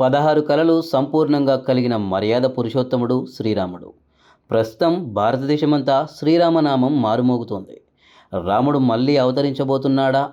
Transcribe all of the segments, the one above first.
పదహారు కళలు సంపూర్ణంగా కలిగిన మర్యాద పురుషోత్తముడు శ్రీరాముడు. ప్రస్తుతం భారతదేశమంతా శ్రీరామనామం మారుమోగుతోంది. రాముడు మళ్ళీ అవతరించబోతున్నాడా?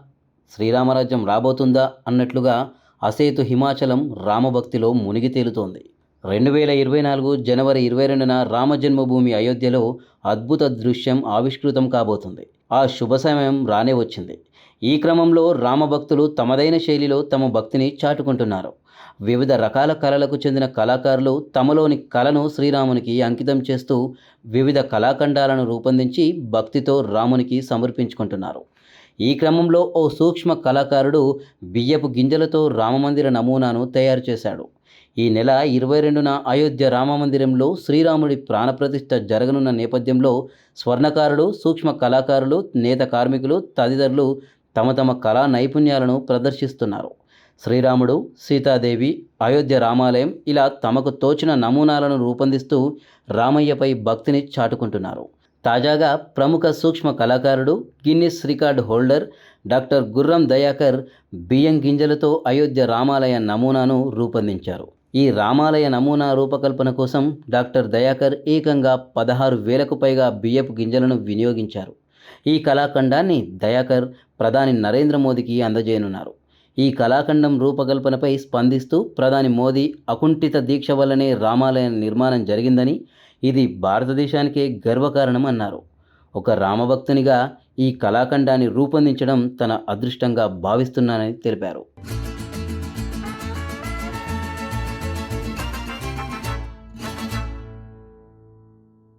శ్రీరామరాజ్యం రాబోతుందా? అన్నట్లుగా అసేతు హిమాచలం రామభక్తిలో మునిగి తేలుతోంది. రెండు వేల ఇరవై నాలుగు జనవరి ఇరవై రెండున రామజన్మభూమి అయోధ్యలో అద్భుత దృశ్యం ఆవిష్కృతం కాబోతుంది. ఆ శుభ సమయం రానే వచ్చింది. ఈ క్రమంలో రామభక్తులు తమదైన శైలిలో తమ భక్తిని చాటుకుంటున్నారు. వివిధ రకాల కళలకు చెందిన కళాకారులు తమలోని కళను శ్రీరామునికి అంకితం చేస్తూ వివిధ కళాఖండాలను రూపొందించి భక్తితో రామునికి సమర్పించుకుంటున్నారు. ఈ క్రమంలో ఓ సూక్ష్మ కళాకారుడు బియ్యపు గింజలతో రామమందిర నమూనాను తయారు చేశాడు. ఈ నెల ఇరవై రెండున అయోధ్య రామమందిరంలో శ్రీరాముడి ప్రాణప్రతిష్ఠ జరగనున్న నేపథ్యంలో స్వర్ణకారులు సూక్ష్మ కళాకారులు నేత కార్మికులు తదితరులు తమ తమ కళా నైపుణ్యాలను ప్రదర్శిస్తున్నారు. శ్రీరాముడు సీతాదేవి అయోధ్య రామాలయం ఇలా తమకు తోచిన నమూనాలను రూపొందిస్తూ రామయ్యపై భక్తిని చాటుకుంటున్నారు. తాజాగా ప్రముఖ సూక్ష్మ కళాకారుడు గిన్నిస్ రికార్డ్ హోల్డర్ డాక్టర్ గుర్రం దయాకర్ బియ్యం గింజలతో అయోధ్య రామాలయ నమూనాను రూపొందించారు. ఈ రామాలయ నమూనా రూపకల్పన కోసం డాక్టర్ దయాకర్ ఏకంగా పదహారు వేలకు పైగా బియ్యపు గింజలను వినియోగించారు. ఈ కళాఖండాన్ని దయాకర్ ప్రధాని నరేంద్ర మోదీకి అందజేయనున్నారు. ఈ కళాఖండం రూపకల్పనపై స్పందిస్తూ ప్రధాని మోదీ అకుంఠిత దీక్ష వల్లనే రామాలయ నిర్మాణం జరిగిందని ఇది భారతదేశానికే గర్వకారణం అన్నారు ఒక రామభక్తునిగా ఈ కళాఖండాన్ని రూపొందించడం తన అదృష్టంగా భావిస్తున్నానని తెలిపారు.